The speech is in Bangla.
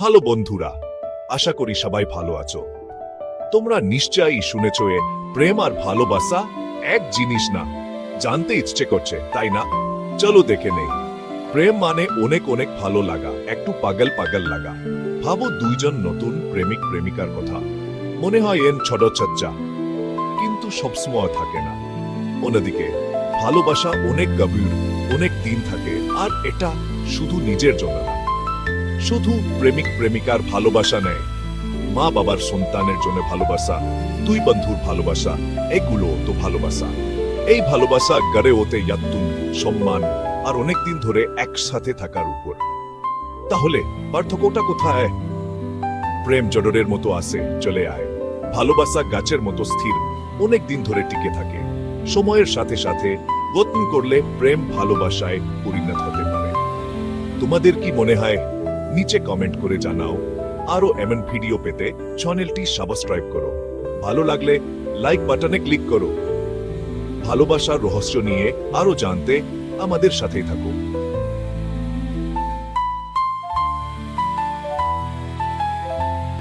হ্যালো বন্ধুরা, আশা করি সবাই ভালো আছো। তোমরা নিশ্চয়ই শুনেছ এ প্রেম আর ভালোবাসা এক জিনিস না, জানতে ইচ্ছে করছে, তাই না? চলো দেখে নেই। প্রেম মানে অনেক অনেক ভালো লাগা, একটু পাগল পাগল লাগা। ভাবো দুইজন নতুন প্রেমিক প্রেমিকার কথা। মনে হয় এন ছোট চচ্চা কিন্তু সবসময় থাকে না। অন্যদিকে, ভালোবাসা অনেক গভীর, অনেক দিন থাকে, আর এটা শুধু নিজের জন্য না। শুধু প্রেমিক প্রেমিকার ভালোবাসা নেয়। মা বাবার সন্তানের জন্য ভালোবাসা, দুই বন্ধুর ভালোবাসা, এগুলো তো ভালোবাসা। এই ভালোবাসা গড়ে ওতে ইয়াত্তুন, সম্মান আর অনেক দিন ধরে একসাথে থাকার উপর। তাহলে পার্থক্যটা কোথায়? প্রেম জডরের মতো আসে, চলে আয়। ভালোবাসা গাছের মতো স্থির অনেক দিন ধরে টিকে থাকে। সময়ের সাথে সাথে গঠন করলে প্রেম ভালোবাসায় পরিণত হতে পারে। তোমাদের কি মনে হয়? নিচে কমেন্ট করে জানাও। আরও এমন ভিডিও পেতে চ্যানেলটি সাবস্ক্রাইব করো। ভালো লাগলে লাইক বাটনে ক্লিক করো। ভালোবাসার রহস্য নিয়ে আরও জানতে আমাদের সাথেই থাকো